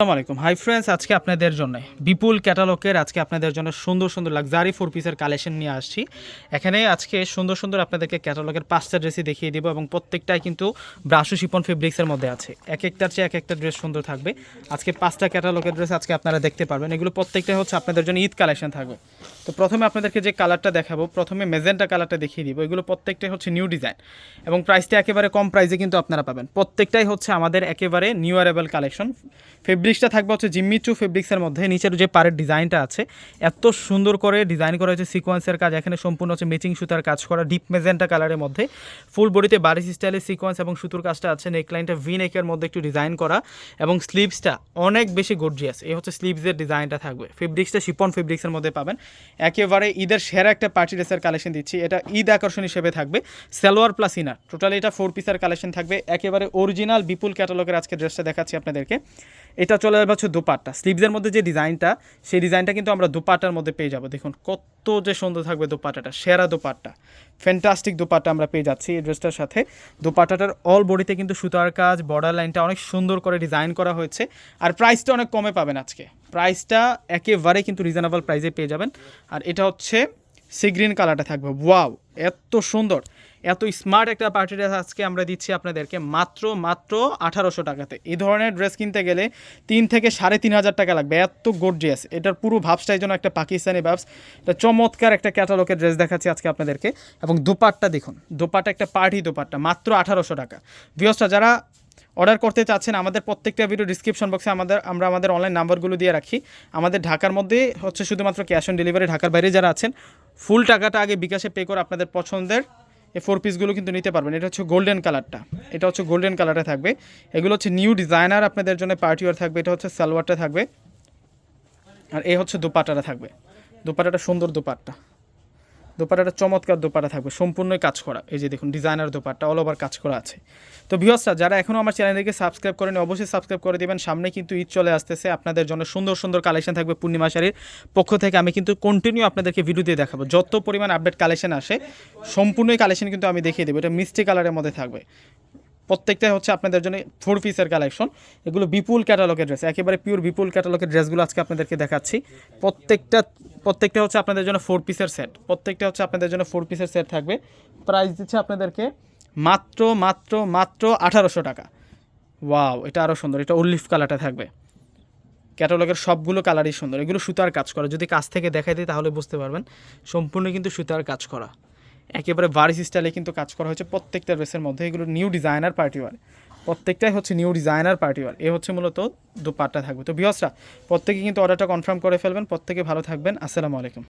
আসসালামু আলাইকুম। Hi friends আজকে আপনাদের জন্য বিপুল ক্যাটালগের আজকে আপনাদের জন্য সুন্দর সুন্দর লাক্সারি ফোর পিসের কালেকশন নিয়ে আসছি। এখানে আজকে সুন্দর সুন্দর আপনাদেরকে ক্যাটালগের পাঁচটা ড্রেসই দেখিয়ে দিব এবং প্রত্যেকটাই কিন্তু ব্রাশু শিপন ফেব্রিক্সের মধ্যে আছে। এক একটার চেয়ে এক একটা ড্রেস সুন্দর থাকবে। আজকে পাঁচটা ক্যাটালগের ড্রেস আজকে আপনারা দেখতে পারবেন। এগুলো প্রত্যেকটাই হচ্ছে আপনাদের জন্য ঈদ কালেকশন থাকবে। তো প্রথমে আপনাদেরকে যে কালারটা দেখাবো, প্রথমে মেজেন্টা কালারটা দেখিয়ে দিব। এগুলো প্রত্যেকটাই হচ্ছে নিউ ডিজাইন এবং প্রাইসটা একেবারে কম প্রাইসে কিন্তু আপনারা পাবেন। প্রত্যেকটাই হচ্ছে আমাদের একেবারে নিউ অ্যারেবল কালেকশন ফেব্রিক্সটা থাকবে হচ্ছে জিম্মিচু ফেব্রিক্সের মধ্যে। নিচের যে পাড়ের ডিজাইনটা আছে, এত সুন্দর করে ডিজাইন করা হয়েছে সিকোয়েন্সের কাজ। এখানে সম্পূর্ণ হচ্ছে ম্যাচিং সুতার কাজ করা ডিপ মেজেন্টা কালারের মধ্যে। ফুল বডিতে বারিশ স্টাইলের সিকোয়েন্স এবং সুতোর কাজটা আছে। নেকলাইনটা ভি নেকের মধ্যে একটু ডিজাইন করা এবং স্লিভসটা অনেক বেশি গর্জিয়াস এই হচ্ছে স্লিভসের ডিজাইনটা থাকবে। ফেব্রিক্সটা শিপন ফেব্রিক্সের মধ্যে পাবেন। একেবারে ঈদের সেরা একটা পার্টি ড্রেসের কালেকশন দিচ্ছি। এটা ঈদ আকর্ষণ হিসেবে থাকবে। সালোয়ার প্লাস ইনার টোটালি এটা ফোর পিসের কালেকশন থাকবে। একেবারে অরিজিনাল বিপুল ক্যাটালগের আজকে ড্রেসটা দেখাচ্ছি আপনাদেরকে। এটা চলে যাবে হচ্ছে দুপাট্টা। স্লিভসের মধ্যে যে ডিজাইনটা, সেই ডিজাইনটা কিন্তু আমরা দুপাট্টার মধ্যে পেয়ে যাব। দেখুন, কত যে সুন্দর থাকবে দুপাট্টাটা, সেরা দুপাট্টা। ফ্যান্টাস্টিক দুপাট্টা আমরা পেয়ে যাচ্ছি এই ড্রেসটার সাথে। দুপাট্টাটার অল বডিতে কিন্তু সুতার কাজ বর্ডার লাইনটা অনেক সুন্দর করে ডিজাইন করা হয়েছে। আর প্রাইসটা অনেক কমে পাবেন আজকে। প্রাইসটা একেবারে কিন্তু রিজনেবল প্রাইসে পেয়ে যাবেন। আর এটা হচ্ছে সি গ্রিন কালারটা থাকবে। ওয়াও এত সুন্দর, এত স্মার্ট একটা পার্টি ড্রেস আজকে আমরা দিচ্ছি আপনাদেরকে। মাত্র মাত্র আঠারোশো টাকাতে। এই ধরনের ড্রেস কিনতে গেলে তিন থেকে সাড়ে তিন হাজার টাকা লাগবে। এত গর্জিয়াস এটার পুরো ভাবসটাই জন্য একটা পাকিস্তানি ভাবস। এটা চমৎকার একটা ক্যাটালগের ড্রেস দেখাচ্ছি আজকে আপনাদেরকে। এবং দুপাট্টা দেখুন, দুপাট্টা একটা পার্টি দুপাট্টা, মাত্র আঠারোশো টাকা। ভিওসটা যারা অর্ডার করতে চাচ্ছেন, আমাদের প্রত্যেকটা ভিডিও ডিসক্রিপশন বক্সে আমাদের, আমরা আমাদের অনলাইন নাম্বারগুলো দিয়ে রাখি। আমাদের ঢাকার মধ্যে হচ্ছে শুধুমাত্র ক্যাশ অন ডেলিভারি ঢাকার বাইরে যারা আছেন ফুল টাকাটা আগে বিকাশে পে করে আপনাদের পছন্দের। এই ফোর পিসগুলো কিন্তু নিতে পারবেন। এটা হচ্ছে গোল্ডেন কালারটা এটা হচ্ছে গোল্ডেন কালারটা থাকবে। এগুলো হচ্ছে নিউ ডিজাইনার আপনাদের জন্য পার্টিওয়ার থাকবে। এটা হচ্ছে সালোয়ারটা থাকবে। আর এ হচ্ছে দুপাটাটা থাকবে। দুপাটাটা সুন্দর দুপাট্টা। দোপাটাটা চমৎকার দোপাটা থাকবে, সম্পূর্ণই কাজ করা। এই যে দেখুন ডিজাইনার দুপাটা অল ওভার কাজ করা আছে। তো ভিওসরা যারা এখনও আমার চ্যানেলটিকে সাবস্ক্রাইব করেন অবশ্যই সাবস্ক্রাইব করে দেবেন। সামনে কিন্তু ঈদ চলে আসতেছে, আপনাদের জন্য সুন্দর সুন্দর কালেকশন থাকবে পূর্ণিমা শাড়ির। পক্ষ থেকে আমি কিন্তু কন্টিনিউ আপনাদেরকে ভিডিও দিয়ে দেখাবো। যত পরিমাণ আপডেট কালেকশন আসে, সম্পূর্ণই কালেকশন কিন্তু আমি দেখিয়ে দেবো। এটা মিষ্টি কালারের মধ্যে থাকবে। প্রত্যেকটাই হচ্ছে আপনাদের জন্য ফোর পিসের কালেকশন এগুলো বিপুল ক্যাটালগের ড্রেস একেবারে পিওর বিপুল ক্যাটালগের ড্রেসগুলো আজকে আপনাদেরকে দেখাচ্ছি। প্রত্যেকটা প্রত্যেকটা হচ্ছে আপনাদের জন্য ফোর পিসের সেট প্রত্যেকটা হচ্ছে আপনাদের জন্য ফোর পিসের সেট থাকবে। প্রাইস দিচ্ছে আপনাদেরকে মাত্র মাত্র মাত্র আঠারোশো টাকা। ওয়াও এটা আরও সুন্দর, এটা উল্লিফ কালারটা থাকবে। ক্যাটালগের সবগুলো কালারই সুন্দর। এগুলো সুতার কাজ করা। যদি কাছ থেকে দেখাই দিই তাহলে বুঝতে পারবেন। সম্পূর্ণ কিন্তু সুতার কাজ করা। একেবারে ভারিস স্টাইলে কিন্তু কাজ করা হয়েছে প্রত্যেকটা ড্রেসের মধ্যে। এগুলো নিউ ডিজাইনার পার্টি ওয়ার প্রত্যেকটাই হচ্ছে নিউ ডিজাইনার পার্টি ওয়ার এ হচ্ছে মূলত দু দুপাট্টা থাকবে। তো বিহসরা প্রত্যেকে কিন্তু অর্ডারটা কনফার্ম করে ফেলবেন। প্রত্যেকে ভালো থাকবেন। আসসালামু আলাইকুম।